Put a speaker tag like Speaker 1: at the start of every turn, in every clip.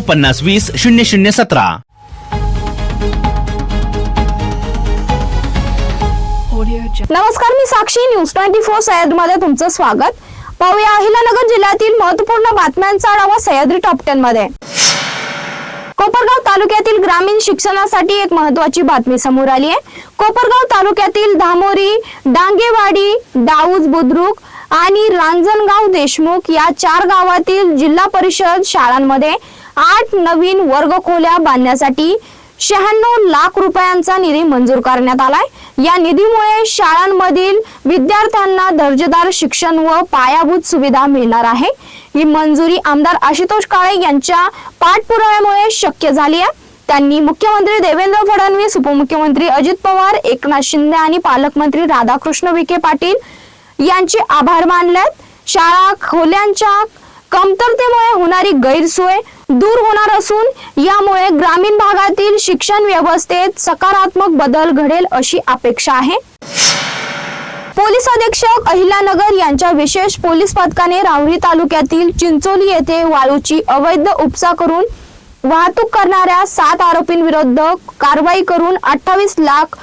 Speaker 1: पन्नास वीस शून्य शून्य सतरा.
Speaker 2: नमस्कार मी Sakshi. News twenty four Sahyadri मध्ये तुमचं स्वागत. पाहूया अहिलानगर जिल्ह्यातील महत्त्वपूर्ण बातम्यांचा आढावा सह्याद्री टॉप टेन मध्ये. कोपरगाव तालुक्यातील ग्रामीण शिक्षणासाठी एक महत्वाची बातमी समोर आली आहे. कोपरगाव तालुक्यातील धामोरी डांगेवाडी दाऊज बुद्रुक आणि रांजणगाव देशमुख या चार गावातील जिल्हा परिषद शाळांमध्ये आठ नवीन वर्गखोल्या बांधण्यासाठी शहाण्णव लाख रुपयांचा निधी मंजूर करण्यात आलाय. या निधीमुळे शाळांमधील विद्यार्थ्यांना दर्जेदार शिक्षण व पायाभूत सुविधा मिळणार आहे. ही मंजुरी आमदार आशुतोष काळे यांच्या पाठपुराव्यामुळे शक्य झाली आहे. त्यांनी मुख्यमंत्री देवेंद्र फडणवीस उपमुख्यमंत्री अजित पवार एकनाथ शिंदे आणि पालकमंत्री राधाकृष्ण विखे पाटील यांचे आभार मानलेत. शाळा खोल्यांच्या कमतरतेमुळे होणारी गैरसोय दूर होणार असून यामुळे ग्रामीण भागातील शिक्षण व्यवस्थेत सकारात्मक बदल घडेल अशी अपेक्षा आहे. पोलीस अधीक्षक अहिल्यानगर यांच्या विशेष पोलीस पथकाने राहुरी तालुक्यातील चिंचोली येथे वाळूची अवैध उपसा करून वाहतूक करणाऱ्या सात आरोपींविरुद्ध कारवाई करून अठ्ठावीस लाख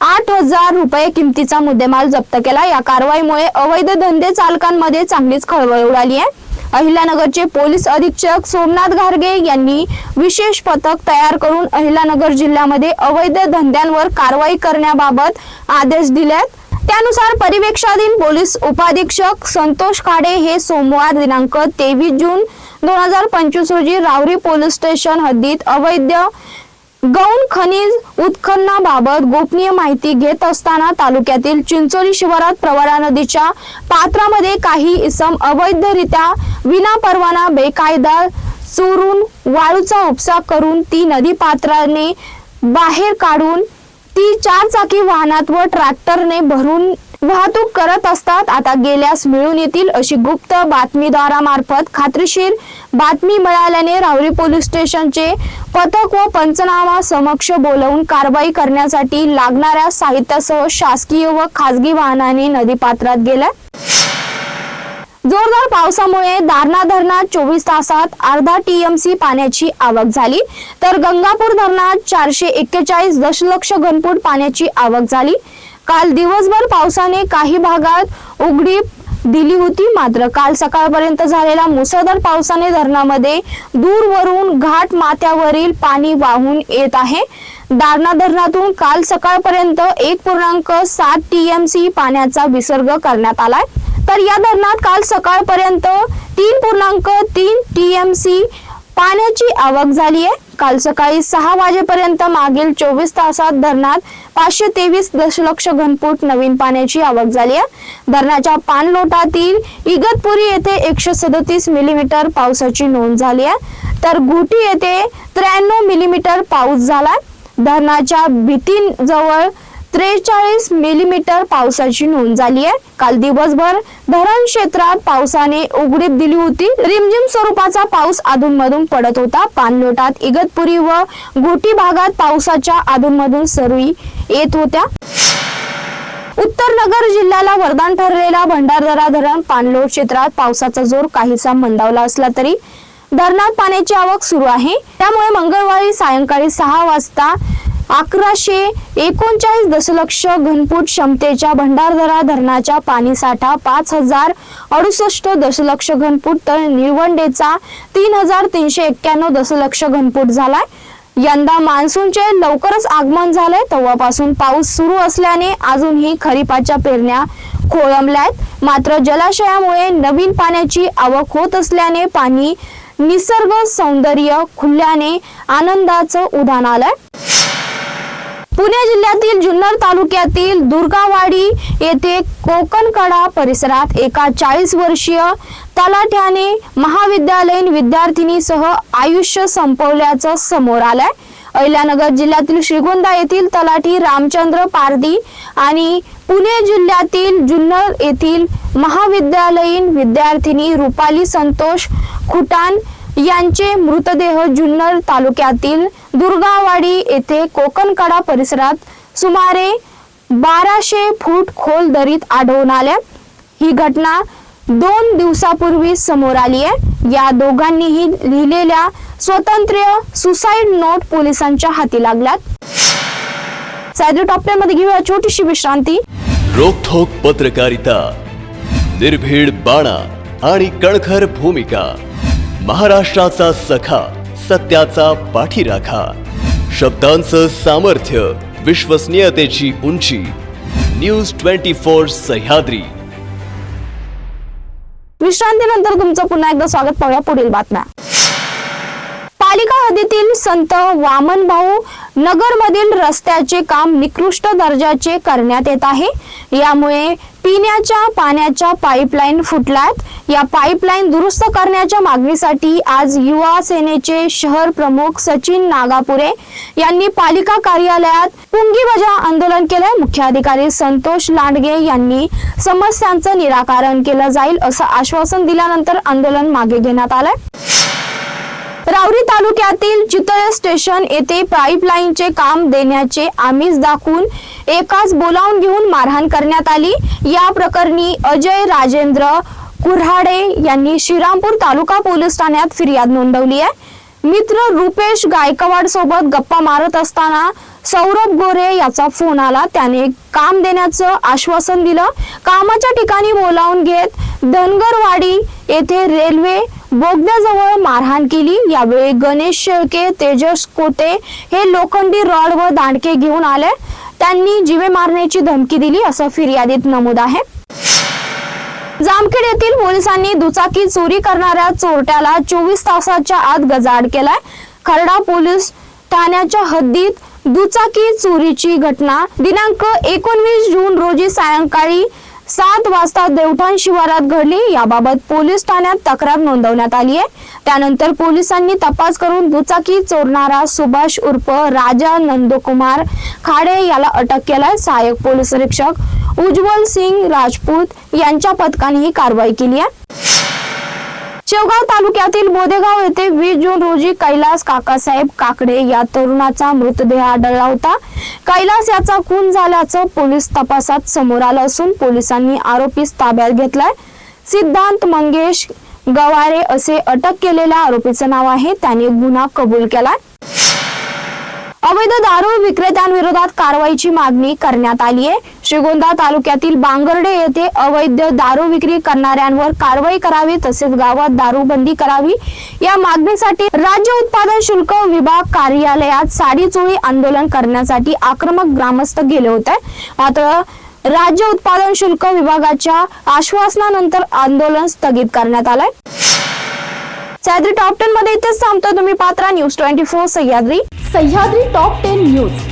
Speaker 2: आठ हजार रुपये किमतीचा मुद्देमाल जप्त केला. या कारवाईमुळे अवैध धंदे चालकांमध्ये चांगलीच खळबळ उडाली आहे. अहिल्यानगरचे पोलीस अधीक्षक सोमनाथ घारगे यांनी विशेष पथक तयार करून अहिल्यानगर जिल्ह्यामध्ये अवैध धंद्यांवर कारवाई करण्याबाबत आदेश दिलेत त्यानुसार परिवेक्षाधीन पोलीस उपाधीक्षक संतोष खाडे हे सोमवार दिनांक तेवीस जून दोन हजार पंचवीस रोजी रावरी पोलीस स्टेशन हद्दीत अवैध गौण खनिज उत्खननाबाबत गोपनीय माहिती घेत असताना तालुक्यातील चिंचोली शिवारात प्रवरा नदीच्या पात्रामध्ये काही इसम अवैधरित्या विना परवाना बेकायदा चोरून वाळूचा उपसा करून ती नदी पात्राने बाहेर काढून ती चार चाकी वाहनात व ट्रॅक्टरने भरून वाहतूक करत असतात. आता गेल्यास मिळून येतील अशी गुप्त बातमीदारामार्फत खात्रीशीर बातमी मिळाल्याने राहुरी पोलीस स्टेशनचे पथक व पंचनामा समक्ष बोलवून कारवाई करण्यासाठी लागणाऱ्या साहित्यासह शासकीय व खासगी वाहनाने नदीपात्रात गेल्या. जोरदार पावसामुळे दारणा धरणात चोवीस तासात अर्धा टीएमसी पाण्याची आवक झाली. तर गंगापूर धरणात चारशे एक्केचाळीस दशलक्ष घनफूट पाण्याची आवक झाली. काल दिवसभर पावसाने काही भागात उघडीप दिली होती. मात्र काल सकाळपर्यंत झालेल्या मुसळधार पावसाने धरणामध्ये दूरवरून घाट माथ्यावरील पाणी वाहून येत आहे. दारणा धरणातून काल सकाळपर्यंत एक पूर्णांक सात टीएमसी पाण्याचा विसर्ग करण्यात आलाय. तर या धरणात काल सकाळपर्यंत तीन पूर्णांक तीन टीएमसी पाण्याची आवक झाली आहे काल सकाळी सहा वाजेपर्यंत मागील चोवीस तासात धरणात पाचशे तेवीस दशलक्ष घनफूट नवीन पाण्याची आवक झाली आहे धरणाच्या पाणलोटातील इगतपुरी येथे एकशे सदतीस मिलीमीटर पावसाची नोंद झाली आहे तर घुटी येथे त्र्याण्णव मिलीमीटर पाऊस झाला धरणाच्या भीतीजवळ त्रेचाळीस मिलीमीटर पावसाची नोंद झाली आहे. काल दिवसभर धरण क्षेत्रात पावसाने उघडीप दिली होती. रिमझिम स्वरूपाचा पाऊस अधूनमधून पडत होता. पाणलोटात इगतपुरी व गोटी भागात पावसाच्या अधूनमधून सरी येत होत्या. उत्तर नगर जिल्ह्याला वरदान ठरलेला भंडारदरा धरण पाणलोट क्षेत्रात पावसाचा जोर काहीसा मंदावला असला तरी धरणात पाण्याची आवक सुरू आहे. त्यामुळे मंगळवारी सायंकाळी सहा वाजता अकराशे एकोणचाळीस दशलक्ष घनफूट क्षमतेच्या भंडारदरा धरणाच्या पाणीसाठा पाच हजार अडुसष्ट दशलक्ष घनफूट तर निळवंडेचा तीन हजार तीनशे एक्क्याण्णव दशलक्ष घनफूट झालाय. यंदा मान्सूनचे लवकरच आगमन झालंय. तेव्हापासून पाऊस सुरू असल्याने अजूनही खरीपाच्या पेरण्या खोळंबल्यात. मात्र जलाशयामुळे नवीन पाण्याची आवक होत असल्याने पाणी निसर्ग सौंदर्य खुल्याने आनंदाचं उदाहरण आलंय. पुणे जिल्ह्यातील जुन्नर तालुक्यातील दुर्गावाडी येथे कोकणकडा परिसरात एका चाळीस वर्षीय तलाठ्याने महाविद्यालयीन विद्यार्थिनीसह आयुष्य संपवल्याचं समोर आलंय. अहिल्यानगर जिल्ह्यातील श्रीगोंदा येथील तलाठी रामचंद्र पारदी आणि पुणे जिल्ह्यातील जुन्नर येथील महाविद्यालयीन विद्यार्थिनी रुपाली संतोष खुटान यांचे मृतदेह जुन्नर तालुक्यातील दुर्गावाडी येथे कोकणकडा परिसरात सुमारे बाराशे फूट खोल दरीत आढळून आल्या. ही घटना दोन दिवसापूर्वी समोर आली आहे. या दोघांनीही लिहिलेल्या स्वतंत्र सुसाईड नोट पोलिसांच्या हाती लागल्यात. सायद्री टॉप घेऊया छोटीशी विश्रांती.
Speaker 3: रोखोक पत्रकारिता निर्भीड बाणा आणि कणखर भूमिका. महाराष्ट्राचा सखा सत्याचा पाठीराखा. शब्दांचं सामर्थ्य विश्वसनीयतेची उंची. News twenty four Sahyadri.
Speaker 2: विश्रांतीनंतर तुमचं पुन्हा एकदा स्वागत पाहूया पुढील बातम्या. पालिका हद्दीतील संत वामन भाऊ रस्त्याचे काम निकृष्ट दर्जाचे करण्यात येत आहे. यामुळे पिण्याच्या पाण्याच्या पाईपलाईन फुटल्यात. या पाईपलाईन दुरुस्त करण्याच्या मागणीसाठी आज युवा सेनेचे शहर प्रमुख सचिन नागापुरे यांनी पालिका कार्यालयात पुंगी बजा आंदोलन केलंय मुख्याधिकारी संतोष लांडगे यांनी समस्यांचं निराकरण केलं जाईल असं आश्वासन दिल्यानंतर आंदोलन मागे घेण्यात आलंय राऊरी तालुक्यातील चितळे स्टेशन येथे पाईपलाईनचे काम देण्याचे आमिष दाखवून एकाच बोलावून घेऊन मारहाण करण्यात आली. या प्रकरणी अजय राजेंद्र कुऱ्हाडे यांनी श्रीरामपूर तालुका पोलीस ठाण्यात फिर्याद नोंदवली आहे. मित्र रुपेश गायकवाड सोबत गप्पा मारत असताना सौरभ गोरे याचा फोन आला. त्याने काम देण्याचं आश्वासन दिलं. कामाच्या ठिकाणी बोलावून घेत धनगरवाडी येथे रेल्वे बोगद्याजवळ मारहाण केली. यावेळी गणेश शेळके तेजस कोते हे लोखंडी रॉड व दांडके घेऊन आले. त्यांनी जीवे मारण्याची धमकी दिली असं फिर्यादीत नमूद आहे. जामखेड येथील पोलिसांनी दुचाकी चोरी करणाऱ्या चोरट्याला चोवीस तासाच्या आत गजाड केलाय. खरडा पोलीस ठाण्याच्या हद्दीत दुचाकी चोरीची घटना दिनांक एकोणवीस जून रोजी सायंकाळी सात वाजता देवठाण शिवारात घडली. याबाबत पोलीस ठाण्यात तक्रार नोंदवण्यात आली आहे. त्यानंतर पोलिसांनी तपास करून दुचाकी चोरणारा सुभाष उर्फ राजा नंदकुमार खाडे याला अटक केलाय. सहाय्यक पोलीस निरीक्षक उज्ज्वल सिंग राजपूत यांच्या पथकाने ही कारवाई केली आहे. शेवगाव तालुक्यातील बोदेगाव येथे वीस जून रोजी कैलास काकासाहेब काकडे या तरुणाचा मृतदेह आढळला होता. कैलास याचा खून झाल्याचं पोलीस तपासात समोर आलं असून पोलिसांनी आरोपीस ताब्यात घेतलाय. सिद्धांत मंगेश गवारे असे अटक केलेल्या आरोपीचं नाव आहे. त्याने गुन्हा कबूल केलाय. अवैध दारू विक्रेत्यांविरोधात कारवाईची मागणी करण्यात आली आहे श्रीगोंदा तालुक्यातील बांगर्डे येथे अवैध दारू विक्री करणाऱ्यांवर कारवाई करावी तसेच गावात दारूबंदी करावी. या मागणीसाठी राज्य उत्पादन शुल्क विभाग कार्यालयात साडी चोळी आंदोलन करण्यासाठी आक्रमक ग्रामस्थ गेले होते. मात्र राज्य उत्पादन शुल्क विभागाच्या आश्वासनानंतर आंदोलन स्थगित करण्यात आलंय. सह्याद्री टॉप टेन मध्ये इथेच थांबतो तुम्ही Patra news twenty four Sahyadri.
Speaker 4: Sahyadri top ten news.